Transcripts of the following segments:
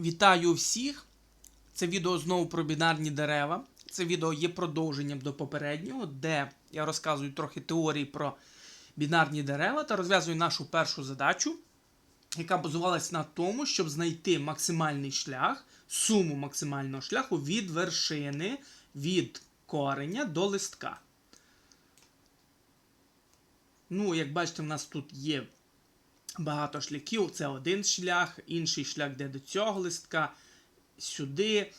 Вітаю всіх! Це відео знову про бінарні дерева. Це відео є продовженням до попереднього, де я розказую трохи теорії про бінарні дерева та розв'язую нашу першу задачу, яка базувалась на тому, щоб знайти максимальний шлях, суму максимального шляху від вершини, від кореня до листка. Ну, як бачите, в нас тут є багато шляхів. Це один шлях, інший шлях де до цього листка, сюди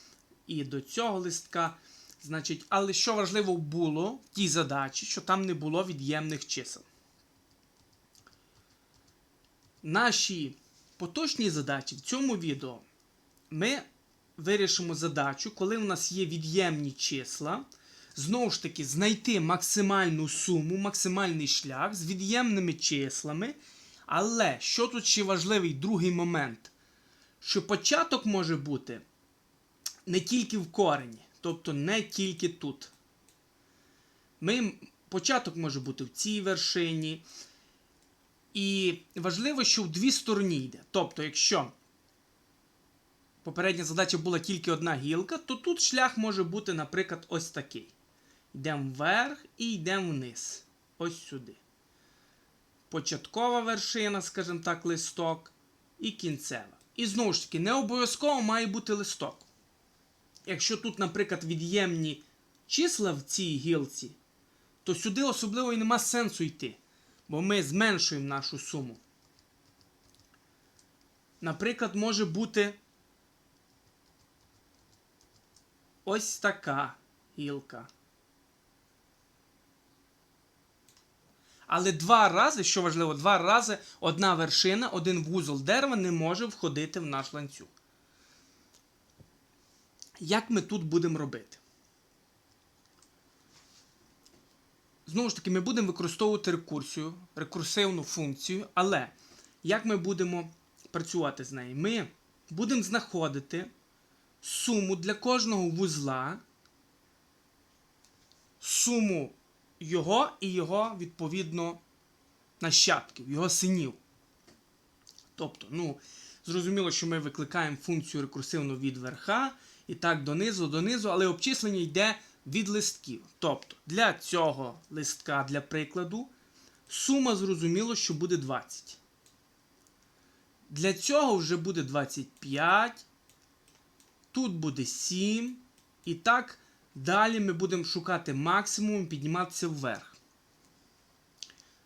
і до цього листка. Значить, але що важливо було в тій задачі, що там не було від'ємних чисел. Наші поточні задачі в цьому відео ми вирішимо задачу, коли у нас є від'ємні числа. Знову ж таки, знайти максимальну суму, максимальний шлях з від'ємними числами. Але що тут ще важливий другий момент? Що початок може бути не тільки в корені, тобто не тільки тут. Ми, Початок може бути в цій вершині. І важливо, що в дві стороні йде. Тобто, якщо попередня задача була тільки одна гілка, то тут шлях може бути, наприклад, ось такий. Йдемо вверх і йдемо вниз. Ось сюди початкова вершина, скажімо так, листок, і кінцева. І знову ж таки, не обов'язково має бути листок. Якщо тут, наприклад, від'ємні числа в цій гілці, то сюди особливо і нема сенсу йти, бо ми зменшуємо нашу суму. Наприклад, може бути ось така гілка. Але два рази, що важливо, два рази одна вершина, один вузол дерева не може входити в наш ланцюг. Як ми тут будемо робити? Знову ж таки, ми будемо використовувати рекурсію, рекурсивну функцію, але як ми будемо працювати з нею? Ми будемо знаходити суму для кожного вузла, суму його і його, відповідно, нащадків, його синів. Тобто, ну, зрозуміло, що ми викликаємо функцію рекурсивну від верха, і так донизу, донизу, але обчислення йде від листків. Тобто, для цього листка, для прикладу, сума зрозуміло, що буде 20. Для цього вже буде 25. Тут буде 7. І так Далі ми будемо шукати максимум і підніматися вверх.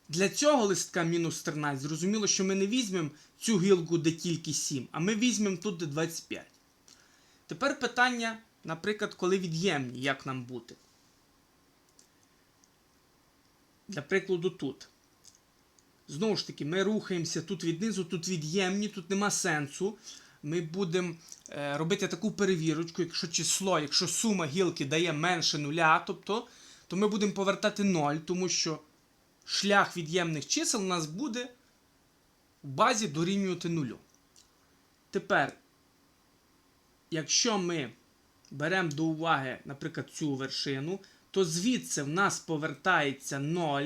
Для цього листка мінус 13, зрозуміло, що ми не візьмемо цю гілку, де тільки 7, а ми візьмемо тут де 25. Тепер питання, наприклад, коли від'ємні, як нам бути. Для прикладу, тут. Знову ж таки, ми рухаємося тут віднизу, тут від'ємні, тут нема сенсу ми будемо е, робити таку перевірочку, якщо число, якщо сума гілки дає менше нуля, тобто, то ми будемо повертати 0, тому що шлях від'ємних чисел у нас буде в базі дорівнювати нулю. Тепер, якщо ми беремо до уваги, наприклад, цю вершину, то звідси в нас повертається 0.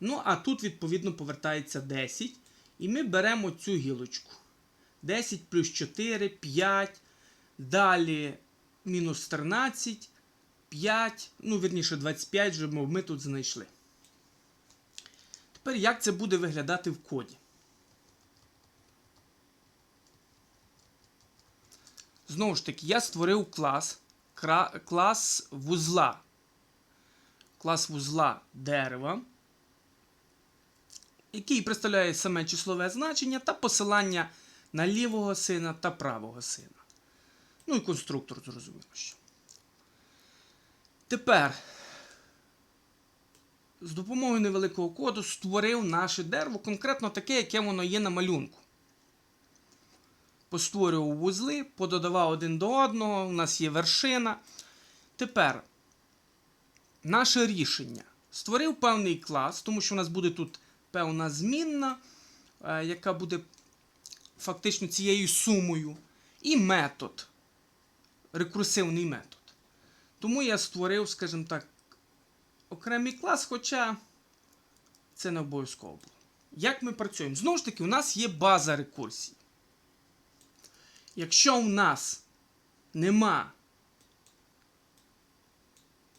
Ну, а тут, відповідно, повертається 10. І ми беремо цю гілочку. 10 плюс 4, 5. Далі мінус 13, 5, ну, верніше, 25 вже ми тут знайшли. Тепер як це буде виглядати в коді? Знову ж таки, я створив клас, клас вузла. Клас вузла дерева який представляє саме числове значення та посилання на лівого сина та правого сина. Ну і конструктор, зрозуміло. що. Тепер, з допомогою невеликого коду створив наше дерево, конкретно таке, яке воно є на малюнку. Постворював вузли, пододавав один до одного, у нас є вершина. Тепер наше рішення. Створив певний клас, тому що у нас буде тут певна змінна, е, яка буде фактично цією сумою. І метод, рекурсивний метод. Тому я створив, скажімо так, окремий клас, хоча це не обов'язково було. Як ми працюємо? Знову ж таки, у нас є база рекурсії. Якщо у нас нема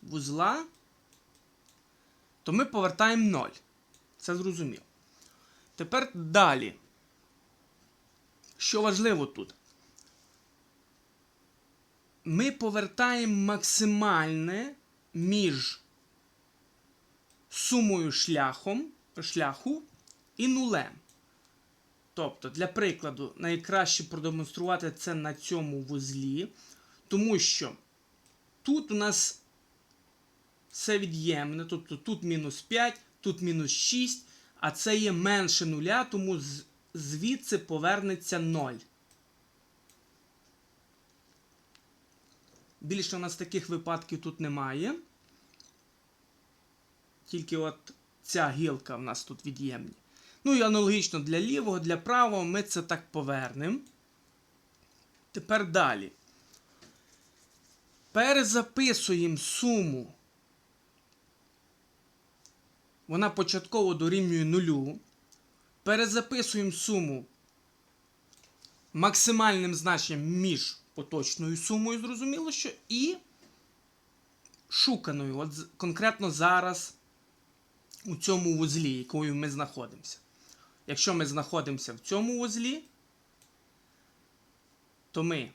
вузла, то ми повертаємо 0. Це зрозуміло. Тепер далі. Що важливо тут? Ми повертаємо максимальне між сумою шляхом, шляху і нулем. Тобто, для прикладу, найкраще продемонструвати це на цьому вузлі, тому що тут у нас все від'ємне, тобто тут мінус 5, тут мінус 6, а це є менше нуля, тому звідси повернеться 0. Більше у нас таких випадків тут немає. Тільки от ця гілка в нас тут від'ємні. Ну і аналогічно для лівого, для правого ми це так повернемо. Тепер далі. Перезаписуємо суму. Вона початково дорівнює нулю. Перезаписуємо суму максимальним значенням між поточною сумою, зрозуміло, що і шуканою. От конкретно зараз у цьому вузлі, якою ми знаходимося. Якщо ми знаходимося в цьому вузлі, то ми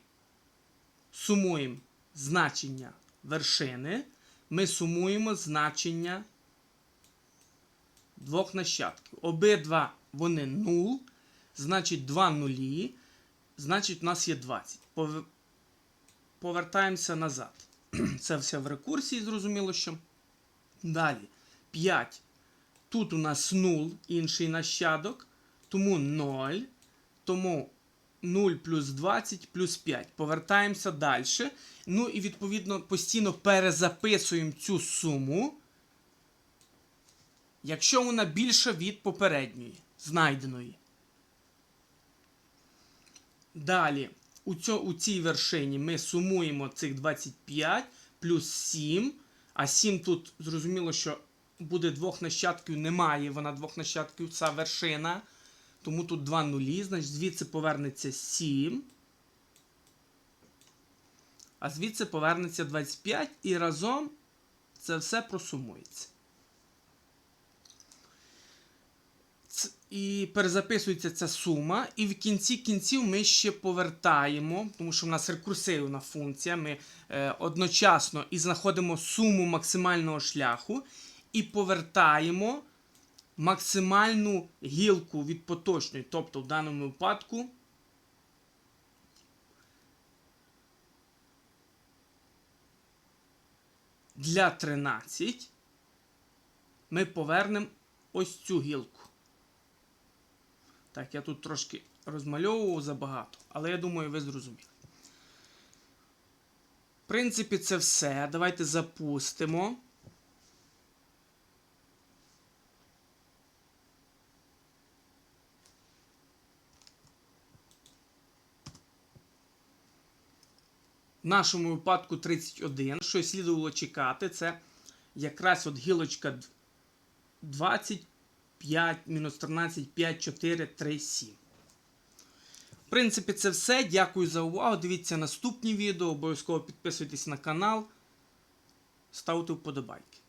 сумуємо значення вершини, ми сумуємо значення двох нащадків. Обидва вони 0, значить 2 нулі, значить у нас є 20. Пов- Повертаємося назад. Це все в рекурсії, зрозуміло, що. Далі. 5. Тут у нас 0, інший нащадок, тому 0. Тому 0 плюс 20 плюс 5. Повертаємося далі. Ну і відповідно постійно перезаписуємо цю суму, якщо вона більша від попередньої, знайденої. Далі, у, цьо, у цій вершині ми сумуємо цих 25 плюс 7. А 7 тут зрозуміло, що буде двох нащадків, немає вона двох нащадків, ця вершина. Тому тут 2 нулі, значить звідси повернеться 7. А звідси повернеться 25 і разом це все просумується. І перезаписується ця сума, і в кінці кінців ми ще повертаємо, тому що в нас рекурсивна функція. Ми е, одночасно і знаходимо суму максимального шляху, і повертаємо максимальну гілку від поточної. Тобто, в даному випадку для 13 ми повернемо ось цю гілку. Так, я тут трошки розмальовував забагато, але я думаю, ви зрозуміли. В принципі, це все. Давайте запустимо. В нашому випадку 31. Що слідувало чекати, це якраз от гілочка 20, 5, мінус 13, 5, 4, 3, 7. В принципі, це все. Дякую за увагу. Дивіться наступні відео. Обов'язково підписуйтесь на канал. Ставте вподобайки.